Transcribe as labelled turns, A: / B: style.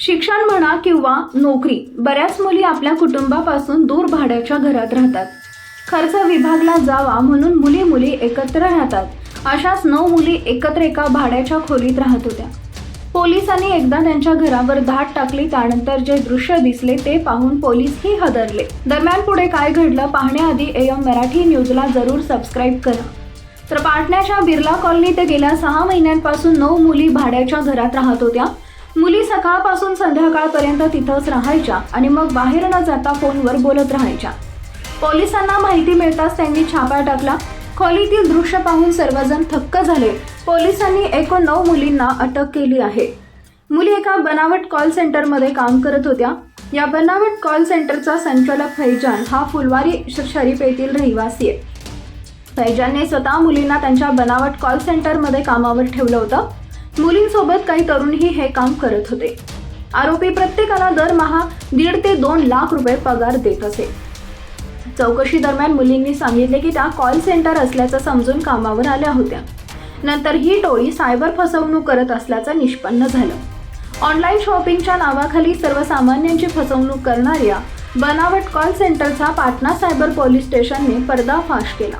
A: शिक्षण म्हणा किंवा नोकरी बऱ्याच मुली आपल्या कुटुंबापासून दूर भाड्याच्या घरात राहतात. खर्च विभागला जावा म्हणून मुली मुली एकत्र राहतात. अशाच नऊ मुली एकत्र एका भाड्याच्या खोलीत राहत होत्या. पोलिसांनी एकदा त्यांच्या घरावर धाड टाकली त्यानंतर जे दृश्य दिसले ते पाहून पोलीसही हदरले. दरम्यान पुढे काय घडलं पाहण्याआधी एम मराठी न्यूजला जरूर सबस्क्राईब करा. तर पाटण्याच्या बिर्ला कॉलनीत गेल्या सहा महिन्यांपासून नऊ मुली भाड्याच्या घरात राहत होत्या. मुली सकाळपासून संध्याकाळपर्यंत तिथंच राहायच्या आणि मग बाहेर न जाता फोनवर बोलत राहायच्या. पोलिसांना माहिती मिळताच त्यांनी छापा टाकला. खोलीतील दृश्य पाहून सर्वजण थक्क झाले. पोलिसांनी एकूण नऊ मुलींना अटक केली आहे. मुली एका बनावट कॉल सेंटरमध्ये काम करत होत्या. या बनावट कॉल सेंटरचा संचालक फैजान हा फुलवारी श- शरीफ येथील रहिवासी आहे. फैजानने स्वतः मुलींना त्यांच्या बनावट कॉल सेंटरमध्ये कामावर ठेवलं होतं. मुलींसोबत काही तरुणही हे काम करत होते. आरोपी प्रत्येकाला दरमहा दीड ते दोन लाख रुपये पगार देत असे. चौकशी दरम्यान मुलींनी सांगितले की त्या कॉल सेंटर असल्याचं समजून कामावर आल्या होत्या. नंतर ही टोळी सायबर फसवणूक करत असल्याचं निष्पन्न झालं. ऑनलाईन शॉपिंगच्या नावाखाली सर्वसामान्यांची फसवणूक करणाऱ्या बनावट कॉल सेंटरचा पाटणा सायबर पोलीस स्टेशनने पर्दाफाश केला.